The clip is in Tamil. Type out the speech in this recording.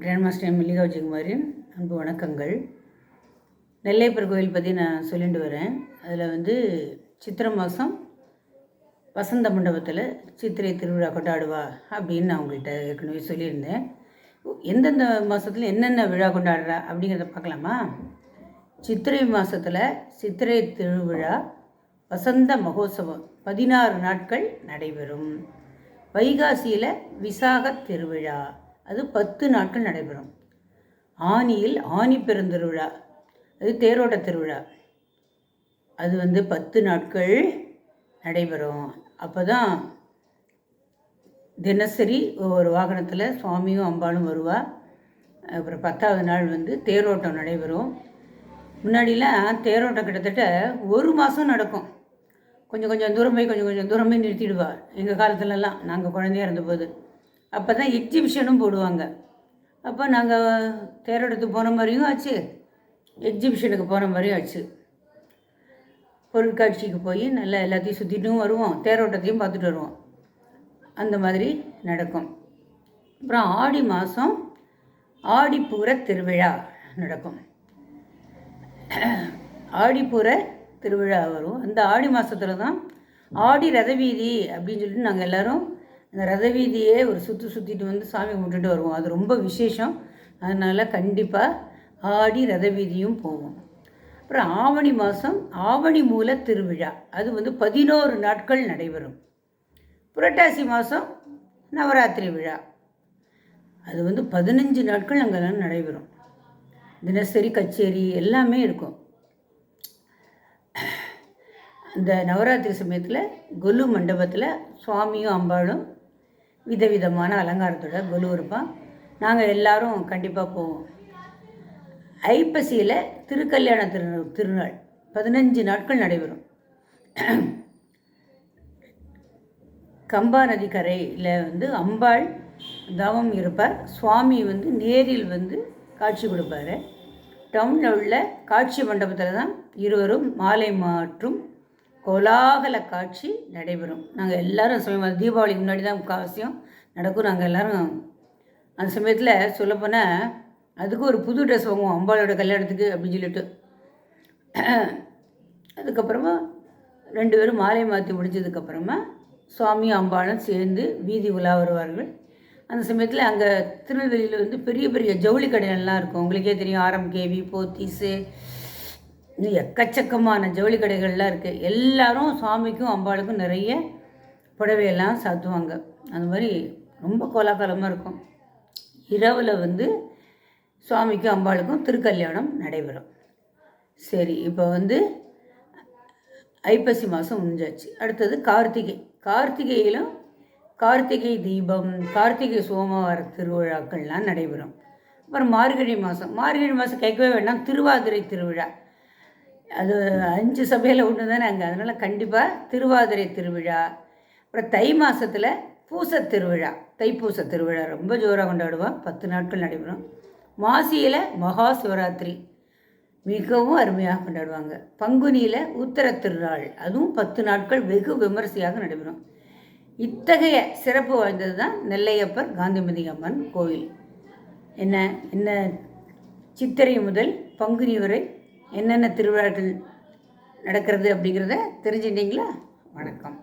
கிராண்ட் மாஸ்டர் மல்லிகா விஜயகுமாரின் அன்பு வணக்கங்கள். நெல்லையப்பர் கோயில் பற்றி நான் சொல்லிட்டு வரேன். அதில் வந்து சித்திரை மாதம் வசந்த மண்டபத்தில் சித்திரை திருவிழா கொண்டாடுவா அப்படின்னு நான் உங்கள்கிட்ட ஏற்கனவே சொல்லியிருந்தேன். எந்தெந்த மாதத்தில் என்னென்ன விழா கொண்டாடுறா அப்படிங்கிறத பார்க்கலாமா? சித்திரை மாதத்தில் சித்திரை திருவிழா வசந்த மகோத்சவம் பதினாறு நாட்கள் நடைபெறும். வைகாசியில் விசாக திருவிழா அது பத்து நாட்கள் நடைபெறும். ஆனியில் ஆனி பெருந்திருவிழா அது தேரோட்ட திருவிழா. அது வந்து பத்து நாட்கள் நடைபெறும். அப்போ தான் தினசரி ஒவ்வொரு வாகனத்தில் சுவாமியும் அம்பாளும் வருவா. அப்புறம் பத்தாவது நாள் வந்து தேரோட்டம் நடைபெறும். முன்னாடிலாம் தேரோட்டம் கிட்டத்தட்ட ஒரு மாதம் நடக்கும். கொஞ்சம் கொஞ்சம் தூரம் போய் கொஞ்சம் கொஞ்சம் தூரம் போய் நிறுத்திடுவா. எங்கள் காலத்துலலாம். நாங்கள் குழந்தையா இருந்தபோது. அப்போ தான் எக்ஸிபிஷனும் போடுவாங்க. அப்போ நாங்கள் தேரோட்டத்துக்கு போன மாதிரியும் ஆச்சு. எக்ஸிபிஷனுக்கு போன மாதிரியும் ஆச்சு. பொருட்காட்சிக்கு போய் நல்லா எல்லாத்தையும் சுற்றிட்டும் வருவோம். தேரோட்டத்தையும் பார்த்துட்டு வருவோம். அந்த மாதிரி நடக்கும். அப்புறம் ஆடி மாதம் ஆடிப்பூர திருவிழா நடக்கும். ஆடிப்பூர திருவிழா வரும். அந்த ஆடி மாதத்துல தான் ஆடி ரத வீதி அப்படின்னு சொல்லிட்டு நாங்கள் எல்லோரும் அந்த ரத வீதியே ஒரு சுற்று சுற்றிட்டு வந்து சாமி கும்பிட்டுட்டு வருவோம். அது ரொம்ப விசேஷம். அதனால் கண்டிப்பாக ஆடி ரத வீதியும் போவோம். அப்புறம் ஆவணி மாதம் ஆவணி மூல திருவிழா. அது வந்து பதினோரு நாட்கள் நடைபெறும். புரட்டாசி மாதம் நவராத்திரி விழா. அது வந்து பதினஞ்சு நாட்கள் அங்கெல்லாம் நடைபெறும். தினசரி கச்சேரி எல்லாமே இருக்கும். இந்த நவராத்திரி சமயத்தில் கொலு மண்டபத்தில் சுவாமியும் அம்பாளும் விதவிதமான அலங்காரத்தோட கொலு இருப்பான் நாங்கள் எல்லாரும் கண்டிப்பாக போவோம். ஐப்பசியில் திருக்கல்யாண திரு திருநாள். பதினஞ்சு நாட்கள் நடைபெறும். கம்பா நதிக்கரையில் வந்து அம்பாள் தவம் இருப்பார். சுவாமி வந்து நேரில் வந்து காட்சி கொடுப்பார். டவுனில் உள்ள காட்சி மண்டபத்தில் தான் இருவரும் மாலை மாற்றும் கோலாகல காட்சி நடைபெறும். நாங்கள் எல்லோரும் சமயம் தீபாவளிக்கு முன்னாடி தான் முக்கால்வாசியம் நடக்கும். நாங்கள் எல்லோரும் அந்த சமயத்தில் சொல்லப்போனால் அதுக்கு ஒரு புது ட்ரெஸ் வாங்குவோம். அம்பாளோட கல்யாணத்துக்கு அப்படின்னு சொல்லிட்டு. அதுக்கப்புறமா ரெண்டு பேரும் மாலை மாற்றி முடிஞ்சதுக்கப்புறமா சுவாமியும் அம்பாளும் சேர்ந்து வீதி உலா வருவார்கள். அந்த சமயத்தில் அங்கே திருநெல்வேலியில் வந்து பெரிய பெரிய ஜவுளி கடைகள்லாம் இருக்கும். உங்களுக்கே தெரியும். ஆரம் கேவி போத்தீஸு இன்னும் எக்கச்சக்கமான ஜவுளி கடைகள்லாம் இருக்குது எல்லாரும் சுவாமிக்கும் அம்பாளுக்கும் நிறைய புடவையெல்லாம் சாத்துவாங்க. அந்த மாதிரி ரொம்ப கோலாகலமாக இருக்கும். இரவில் வந்து சுவாமிக்கும் அம்பாளுக்கும் திருக்கல்யாணம் நடைபெறும். சரி இப்போ வந்து ஐப்பசி மாதம் முடிஞ்சாச்சு. அடுத்தது கார்த்திகை. கார்த்திகையிலும் கார்த்திகை தீபம் கார்த்திகை சோமவார திருவிழாக்கள்லாம் நடைபெறும். அப்புறம் மார்கழி மாதம் மார்கழி மாதம் கேட்கவே வேண்டாம். திருவாதிரை திருவிழா. அது அஞ்சு சபையில் ஒன்று தானே அங்கே. அதனால் கண்டிப்பாக திருவாதிரை திருவிழா அப்புறம் தை மாதத்தில் பூச திருவிழா. தைப்பூச திருவிழா ரொம்ப ஜோராக கொண்டாடுவோம். பத்து நாட்கள் நடைபெறும். மாசியில் மகா சிவராத்திரி. மிகவும் அருமையாக கொண்டாடுவாங்க. பங்குனியில் உத்தர திருநாள். அதுவும் பத்து நாட்கள் வெகு விமரிசையாக நடைபெறும். இத்தகைய சிறப்பு வாய்ந்தது தான் நெல்லையப்பர் காந்திமதி அம்மன் கோயில் என்ன? என்ன? சித்திரை முதல் பங்குனி வரை என்னென்ன திருவிழாக்கள் நடக்கிறது அப்படிங்கிறத தெரிஞ்சுட்டிங்களா வணக்கம்.